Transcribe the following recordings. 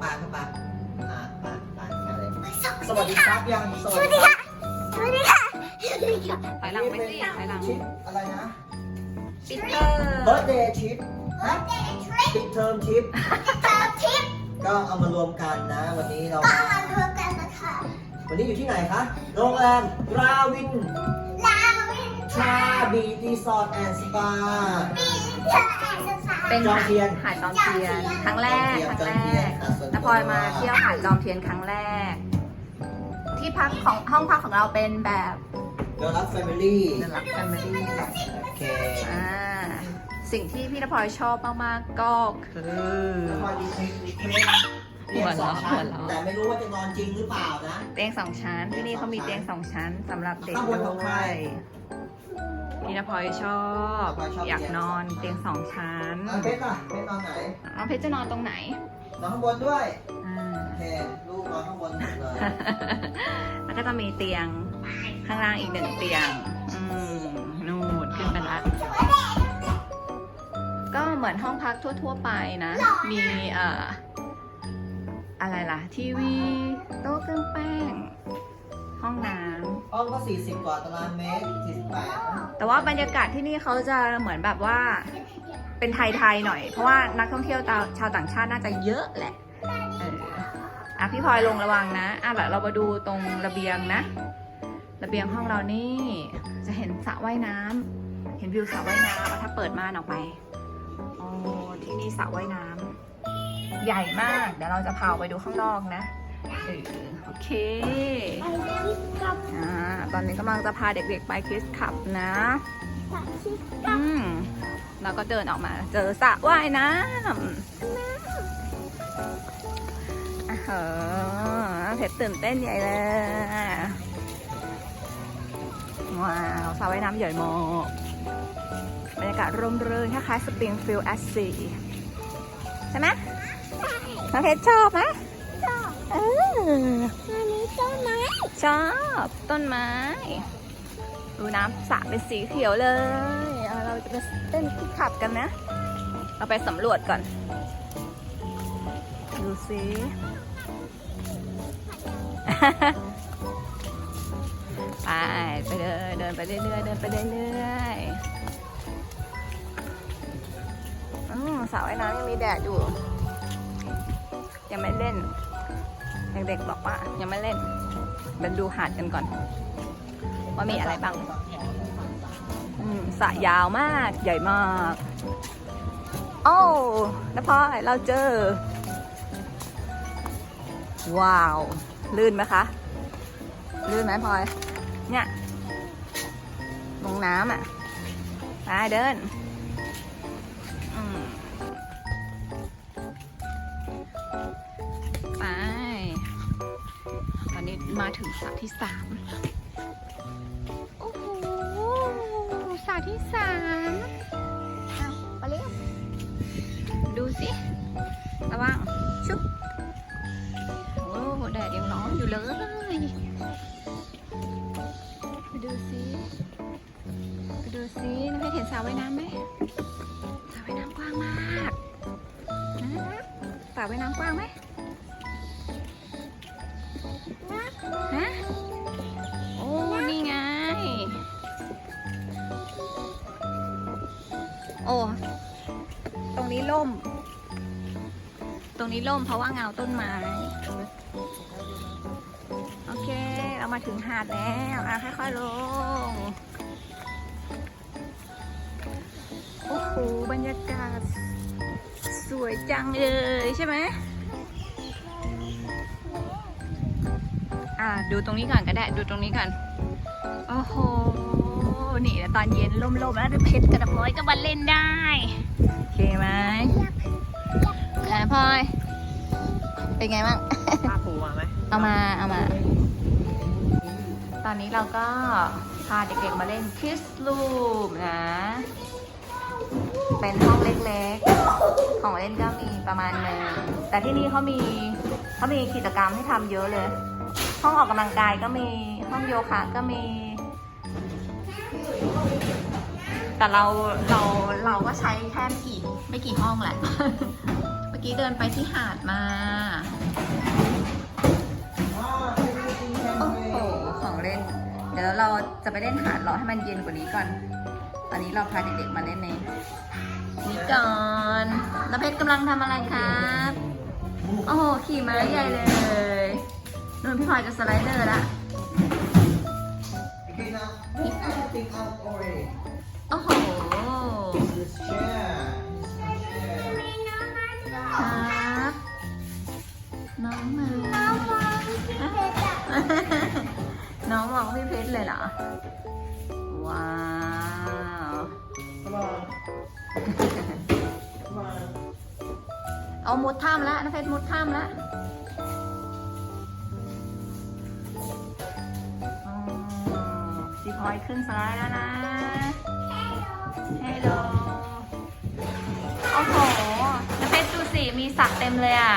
ไปเข้าไปอ่าไปไปไปเลยสวัสดีครับยังสวัสดีค่ะสวัสดีค่ะสวัสดีค่ะถอยหลังไปสิถอยหลังชิปอะไรนะปิเตอร์เบิร์ดเดย์ชิปนะปิดเทอมชิปเติมทิปก็เอามารวมกันนะ วันนี้เราก็มารวมกันนะคะวันนี้อยู่ที่ไหนคะโรงแรมราวินลาวินชาบีรีสอร์ทแอนด์สปา เป็นจอมเทียน หาดจอมเทียนครั้งแรกครั้งจอแรมเทียนกอะส่วนนพลอยมาเที่ยวหาดจอมเทียนครั้งแรก ที่พักของห้องพักของเราเป็นแบบเดลักแฟมิลี่เดลักแฟมิลี่โอเคอ่าสิ่งที่พี่นพลอยชอบมากๆก็คือแล้วพอดีคลิปรีเควสเรียนสองชั้นหัวเราะแต่ไม่รู้ว่าจะนอนจริงหรือเปล่านะ เตียงสองชั้นที่นี่เขามีเตียงสองชั้นสำหรับเด็กข้างบนของใคร ด้วยพี่นพลอยชอบนพลอยชอบ อยากนอนเตียงสองชั้นอะเพชรล่ะเพชรนอนไหนน้องเพชรจะนอนตรงไหนนอนข้างบนด้วยอ่าโอเคลูกนอนข้างบนหมดเลยแล้วก็จะมีเตียงข้างล่างอีกหนึ่งเตียง อืมนู่นขึ้นไปละก็เหมือนห้องพักทั่ว ๆ ไปนะ มีเอ่ออะไรล่ะ ทีวี โต๊ะเครื่องแป้งห้องน้ห้ องก็ 40 กว่าตารางเมตร48แต่ว่าบรรยากาศที่นี่เขาจะเหมือนแบบว่าเป็นไทยๆหน่อย เพราะว่านักท่องเที่ยวชาวต่างชาติน่าจะเยอะแหละอะพี่พลอยลงระวังนะอะเดี๋ยวเรามาดูตรงระเบียงนะ ระเบียงห้องเรานี่จะเห็นสระว่ายน้ำเห็นวิวสระว่ายน้ำถ้าเปิดม่านออกไปโอ้ที่นี่สระว่ายน้ำใหญ่มาก เดี๋ยวเราจะพาไปดูข้างนอกนะ เออโอเคไปเล่นกับอ่าตอนนี้กำลังจะพาเด็กๆไปคิสขับนะสัตว์ที่อืมแล้วก็เดินออกมา เจอสระว่ายน้ำอ่าเหอะเพชรตื่นเต้นใหญ่เลยว้าวสระว่ายน้ำใหญ่มากบรรยากาศร่มรื่นคล้ายๆสปริงฟิลด์แอสซีใช่ไหมน้องเพชรชอบไหม ช เออวันนี้ต้นไม้ชอบต้นไม้ ดูน้ำสระเป็นสีเขียวเลยเอาเราจะไปเต้นที่ขับกันนะ เราไปสำรวจก่อน ดูสิไปไปเลยเดินไปเรื่อยๆเดินไปเรื่อยๆอืมสระว่ายน้ำยังมีแดดอยู่ ยังไม่เล่น เด็กๆบอกว่ายังไม่เล่นเดินดูหาดกันก่อน ว่ามีอะไรบ้างสระยาวมากใหญ่มาก โอ้แล้วพอยเราเจอ ว้าว ลื่นไหมคะ ลื่นไหมพลอย เนี่ยลงน้ำอะไปเดิน สระที่สามโอ้โหสระที่สามอ้าวไปเร็วดูสิระวังชุบโอ้แดดยังร้อนอยู่เลยไปดูสิไปดูสิน้องเพชรเห็นสระว่ายน้ำไหมสระว่ายน้ำกว้างมากนะสระว่ายน้ำกว้างไหม อ้ตรงนี้ล่ม ตรงนี้ล่มเพราะว่าเงาต้นไม้โอเค เรามาถึงหาดแล้วอะค่อยๆลง โอ้โห บรรยากาศ สวยจังเลยใช่ไหมอ่าดูตรงนี้ก่อนก็ได้ ดูตรงนี้ก่อน โอ้โห นี่แล้วตอนเย็นล่มๆแล้วเพชรกับน้ำน้อยก็มาเล่นได้ โอเคไหมอ่าพลอย เป็นไงบ้าง ผ้าปูมาไหมเอามา เอามา ตอนนี้เราก็พาเด็กๆมาเล่นคิสลูมนะ เป็นห้องเล็กๆ ของเล่นก็มีประมาณหนึงแต่ที่นี่เขามีเขามีกิจกรรมให้ทำเยอะเลย ห้องออกกำลังกายก็มี ห้องโยคะก็มี แต่เราเราเราก็ใช้แค่กี่ไม่กี่ห้องแหละ เมื่อกี้เดินไปที่หาดมาโอ้โหของเล่น เดี๋ยวเราจะไปเล่นหาดรอให้มันเย็นกว่านี้ก่อน ตอนนี้เราพาเด็กๆมาเล่นในนี้ก่อนน้าเพชรกำลังทำอะไรครับ โอ้โห ขี่ม้าใหญ่เลยนุ่นพี่พลอยจะสไลเดอร์ละ Pick up, pick up, pick up. โอ้โห This chair. ครับ น้องมาน้องมองพี่เพชรอะน้องมองพี่เพชรเลยเหรอ ว้าว Come on. Come on. เอามุดถ้ำแล้วน้องเพชรมุดถ้ำแล้วอ๋อพี่พลอยขึ้นสไลด์แล้วนะ สัตว์เต็มเลยอะ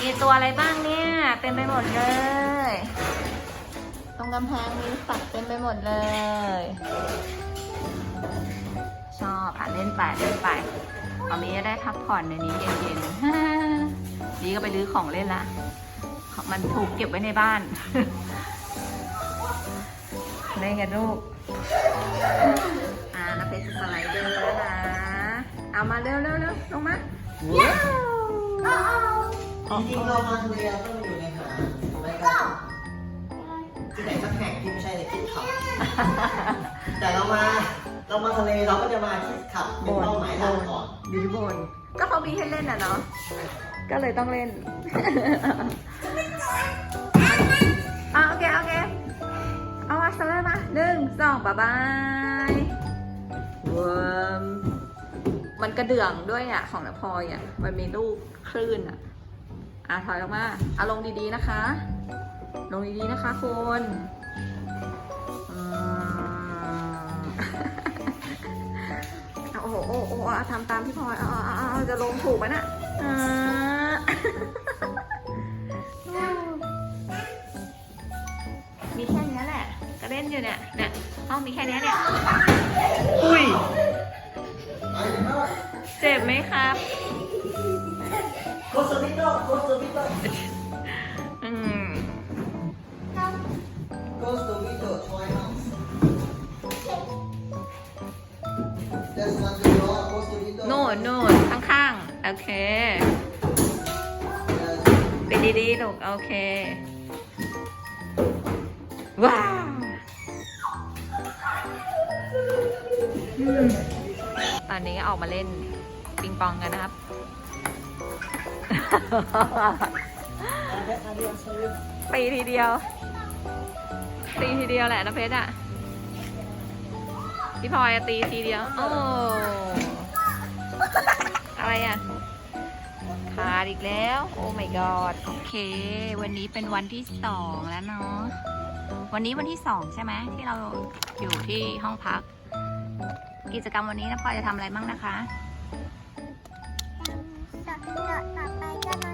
มีตัวอะไรบ้างเนี่ย เต็มไปหมดเลย ตรงกำแพงมีสัตว์เต็มไปหมดเลย ชอบอะเล่นไปเล่นไปตอนนี้ได้พักผ่อนในนี้เย็นๆดีก็ไปรื้อของเล่นละ มันถูกเก็บไว้ในบ้านเล่นกันลูก อ่าน้าเพชรสไลเดอร์แล้วนะ เอามาเร็วเร็วเร็วลงมาว้าวจริงๆเรามาทะเลเราต้องอยู่ในหาดไม่ก็ที่ไหนสักแห่งที่ไม่ใช่ในคิดขับ แต่เรามาเรามาทะเลเราก็จะมาคิดขับเป็นเป้าหมายหลักก่อนดีบนก็เขามีให้เล่นอะเนาะก็เลยต้องเล่นอะโอเคโอเคเอามาสไลด์มาหนึ่งสองบ๊ายบาย มันกระเดื่องด้วยอะของนพอยอะมันมีลูกคลื่นอะอะถอยออกมาเอาลงดีๆนะคะ ลงดีๆนะคะคุณอืมเอโอ้โหโอ้โหทำตามที่พลอยอาเออาเอจะลงถูกไหมน่ะอ่ามีแค่นี้แหละก็เล่นอยู่เนี่ยเนี่ยห้องมีแค่นี้เนี่ย อุ้ย เจ็บไหมครับโคสมิโตโคสมิโตอืมโคสมิโต toy house That's not the door โคสมิโตโน่นโน่นข้างๆ โอเคไปดีๆลูกโอเค ว้าวอืม ตอนนี้ออกมาเล่นปิงปองกันนะครับ ตีทีเดียว ตีทีเดียวแหละนะเพชรอะ พี่พลอยอะตีทีเดียว โอ้ อะไรอะขาดอีกแล้ว โอ้ my god โอเค วันนี้เป็นวันที่สองแล้วเนาะ วันนี้วันที่สองใช่ไหมที่เราอยู่ที่ห้องพัก กิจกรรมวันนี้นะพลอยจะทำอะไรบ้างนะคะ ต่อต่อไปก็มา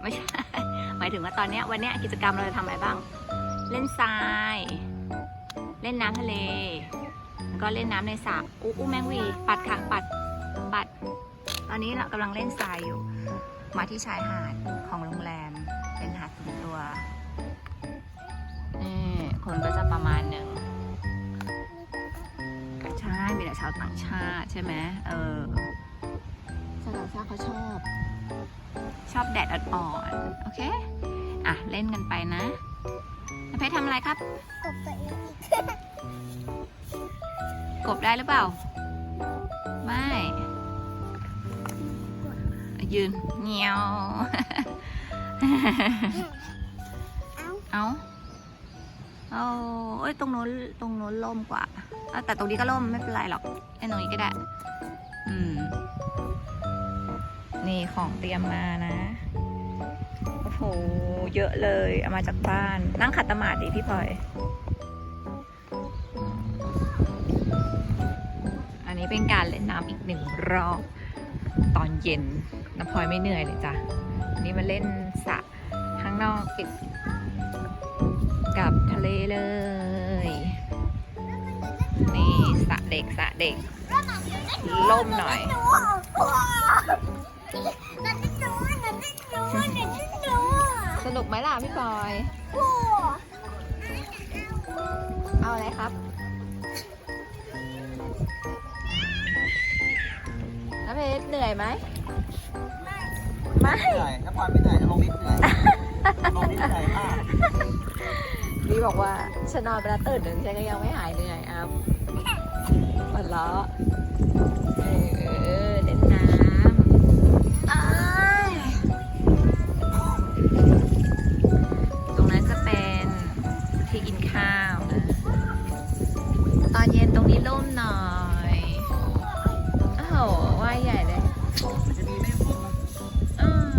ไม่ใช่ หมายถึงว่าตอนเนี้ยวันเนี้ยกิจกรรมเราจะทำอะไรบ้าง เล่นทราย เล่นน้ำทะเล แล้วก็เล่นน้ำในสระอู้อู้แมงวีปัดค่ะปัดปัด ตอนนี้เรากำลังเล่นทรายอยู่ มาที่ชายหาดของโรงแรม เป็นหาดส่วนตัวนี่คนก็จะประมาณหนึ่ง ช่มีแต่ชาวต่างชาติใช่ไหมเออชาวต่างชาติเขาชอบ ชอบแดดอ่อนๆโอเค อะ เล่นกันไปนะน้าเพชรทำอะไรครับ กบตัวเองอีกกบได้หรือเปล่า ไม่ ยืนเงียว เอ้าเอาเอาเอ้ยตรงโน้นตรงโน้นล่มกว่าเอา แต่ตรงนี้ก็ล่มไม่เป็นไรหรอกไอ้ตรงนี้ก็ได้ อืม นี่ของเตรียมมานะ โอ้โห เยอะเลย เอามาจากบ้าน นั่งขัดสมาธิพี่พลอย อันนี้เป็นการเล่นน้ำอีกหนึ่งรอบตอนเย็นน้ำพลอยไม่เหนื่อยเลยจ้ะวันนี่มาเล่นสระข้างนอกปิดกับทะเลเลย ด็กสระเด็ก ล่มหน่อยหนูหนูหนูหนูหนูหนูหนูสนุกไหมล่ะพี่พลอยโอ้เอาอะไรครับ น้ำเพชรเหนื่อยไหม ไม่ เหนื่อยถ้าพรไม่เหนื่อยจะลงนิดเหนื่อยลงนิดเหนื่อยมากพี่บอกว่าฉันนอนไปแล้วตื่นหนึ่งฉันก็ยังไม่หายเหนื่อยอะ หัวเราะเออเล่นน้ำอ้ายตรงนั้นจะเป็นที่กินข้าวนะตอนเย็นตรงนี้ร่มหน่อยอ้าวว่ายใหญ่เลยมันจะมีแม่ฝนอืม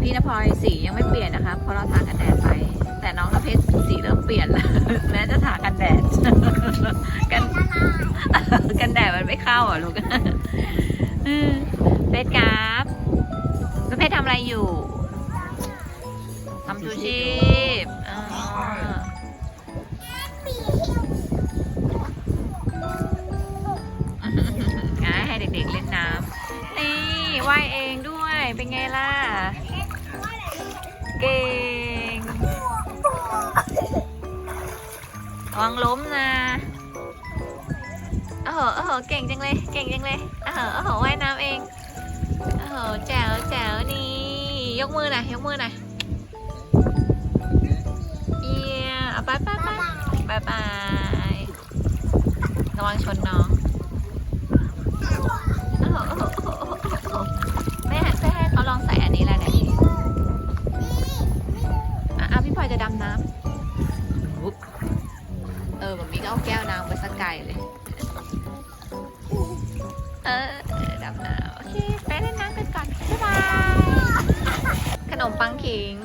พี่นภพลอยสียังไม่เปลี่ยนนะคะ เพราะเราทากันแดดไป แต่น้องนเพชรสีเริ่มเปลี่ยนแล้วแม้จะทากันแดด กันกันแดดมันไม่เข้าอะลูกอืมเพชรครับน้องเพชรทำอะไรอยู่ทำชูชีพอ่าอะให้เด็กๆเล่นน้ำนี่ว่ายเองด้วย เป็นไงล่ะ เก่ง ระวังล้มนะโอ้โหโอ้โหเก่งจังเลย เก่งจังเลยโอ้โหโอ้โหว่ายน้ำเองโอ้โหแจ๋วแจ๋วนี่ ยกมือหน่อยยกมือหน่อยเยี่ยมไปไปไปบายบายระวังชนน้อง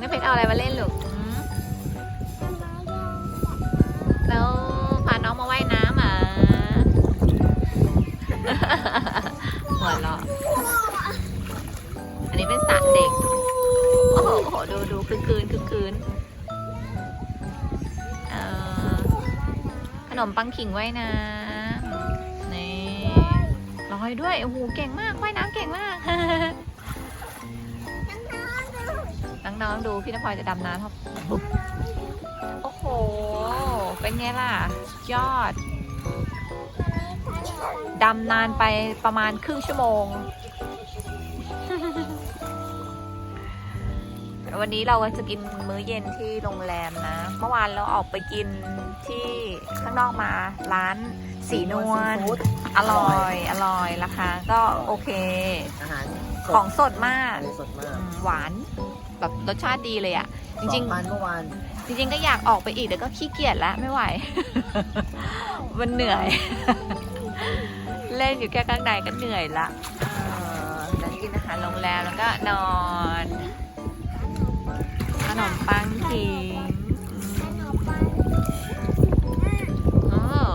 ขิงไม่เพชรเอาอะไรมาเล่นลูกหืมแล้วพาน้องมาว่ายน้ำเหรอะหัวเราะอันนี้เป็นสระเด็ก โอ้โหดูดูคือคืนคือคืนขนมปังขิงว่ายน้ำนี่ลอยด้วย โอ้โห เก่งมากว่ายน้ำเก่งมาก น้องๆดูพี่นพลอยจะดำน้ำครับปุ๊บโอ้โห เป็นไงล่ะ ยอด ดำนานไปประมาณครึ่งชั่วโมง วันนี้เราก็จะกินมื้อเย็นที่โรงแรมนะ เมื่อวานเราออกไปกินที่ข้างนอกมาร้านสีนวลฟู้ดอร่อย อร่อย ราคาก็โอเค อาหารของสดมาก สดมาอืกมหวาน แบบรสชาติดีเลยอะ่ะ จริงสอพันเมื่อวานๆจริงๆก็อยากออกไปอีกแต่ก็ขี้เกียจแล้วไม่ไหว มันเหนื่อย เล่นอยู่แค่ข้างในก็เหนื่อยละเออแล้วกินอาหารโรงแรมแล้วก็นอนขนมปังขิงเออ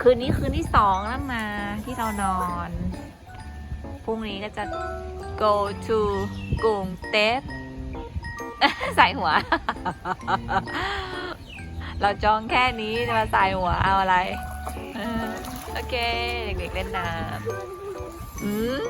คืนนี้คืนที่สองแล้วมาที่เรานอน พรุ่งนี้ก็จะ go to กรุงเทพใส่หัว เราจองแค่นี้จะมาใส่หัวเอาอะไร โอเค เด็กๆเล่นน้ำอืม